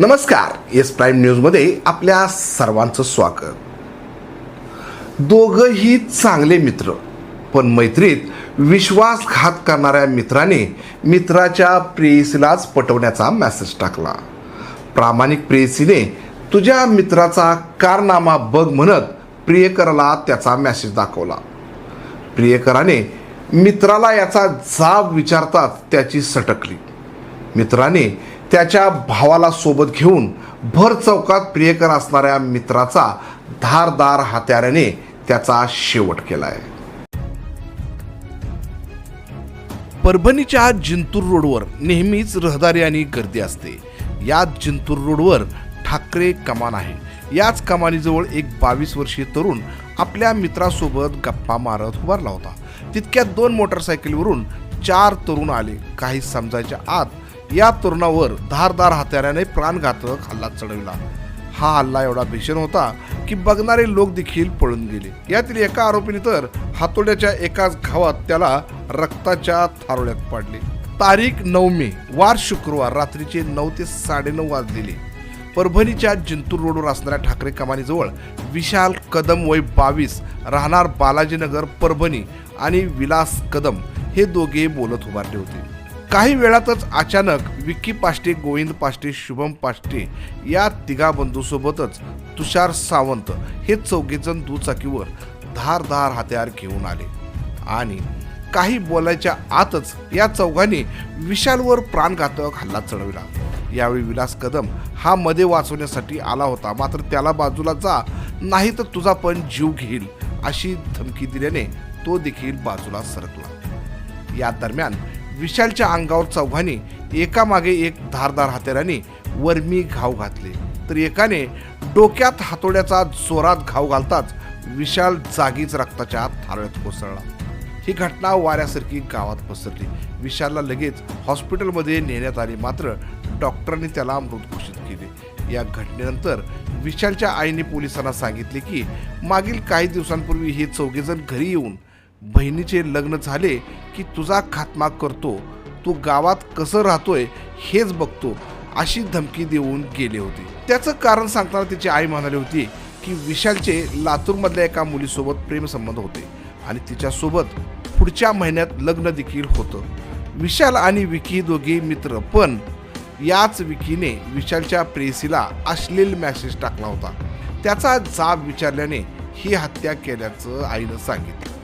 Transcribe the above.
नमस्कार. S prime न्यूजमध्ये आपल्या सर्वांचं स्वागत. दोघंही चांगले मित्र पण मैत्रीत विश्वासघात करणाऱ्या मित्राने मित्राच्या प्रेयसीलाच पटवण्याचा मेसेज टाकला. प्रामाणिक प्रेयसीने तुझ्या मित्राचा कारनामा बघ म्हणत प्रियकराला त्याचा मेसेज दाखवला. प्रियकराने मित्राला याचा जाब विचारताच त्याची सटकली. मित्राने त्याच्या भावाला सोबत घेऊन भर चौकात प्रियकर असणाऱ्या मित्राचा धारदार हत्याराने त्याचा शेवट केलाय. परभणीच्या जिंतूर रोडवर नेहमीच रहदारी आणि गर्दी असते. या जिंतूर रोडवर ठाकरे कमान आहे. याच कमानीजवळ एक बावीस वर्षीय तरुण आपल्या मित्रासोबत गप्पा मारत उभारला होता. तितक्यात दोन मोटरसायकलवरून चार तरुण आले. काही समजायच्या आत या तरुणावर धारदार हत्याराने प्राणघातक हल्ला चढविला. हा हल्ला एवढा भीषण होता की बघणारे लोक देखील पळून गेले. यातील एका आरोपीने तर हातोड्याच्या एकाच घावात त्याला रक्ताच्या थारोळ्यात पाडले. तारीख नऊ मे वार शुक्रवार रात्रीचे नऊ ते साडेनऊ वाजलेले. परभणीच्या जिंतूर रोडवर असणाऱ्या ठाकरे कमानीजवळ विशाल कदम वय बावीस राहणार बालाजीनगर परभणी आणि विलास कदम हे दोघे बोलत उभारले होते. काही वेळातच अचानक विक्की पाष्टे गोविंद पाष्टे शुभम पाष्टे या तिघा बंधूसोबतच तुषार सावंत हे चौघेजण दुचाकीवर धारधार हत्यार घेऊन आले. आणि काही बोलायच्या आतच या चौघांनी विशालवर प्राणघातक हल्ला चढविला. यावेळी विलास कदम हा मध्ये वाचवण्यासाठी आला होता. मात्र त्याला बाजूला जा नाही तर तुझा पण जीव घेईल अशी धमकी दिल्याने तो देखील बाजूला सरकला. या दरम्यान विशालच्या अंगावर चौघांनी एकामागे एक धारदार हत्याराने वर्मी घाव घातले. तर एकाने डोक्यात हातोड्याचा जोरात घाव घालताच विशाल जागीच रक्ताच्या थारळ्यात कोसळला. ही घटना वाऱ्यासारखी गावात पसरली. विशालला लगेच हॉस्पिटलमध्ये नेण्यात आले मात्र डॉक्टरांनी त्याला मृत घोषित केले. या घटनेनंतर विशालच्या आईने पोलिसांना सांगितले की मागील काही दिवसांपूर्वी हे चौघेजण घरी येऊन बहिणीचे लग्न झाले की तुझा खात्मा करतो. तू गावात कसं राहतोय हेच बघतो अशी धमकी देऊन गेले होते. त्याचं कारण सांगताना तिची आई म्हणाली होती की विशालचे लातूरमधल्या एका मुलीसोबत प्रेमसंबंध होते आणि तिच्यासोबत पुढच्या महिन्यात लग्न देखील होतं. विशाल आणि विकी दोघे मित्र पण याच विकीने विशालच्या प्रेयसीला अश्लील मेसेज टाकला होता. त्याचा जाब विचारल्याने ही हत्या केल्याचं आईनं सांगितलं.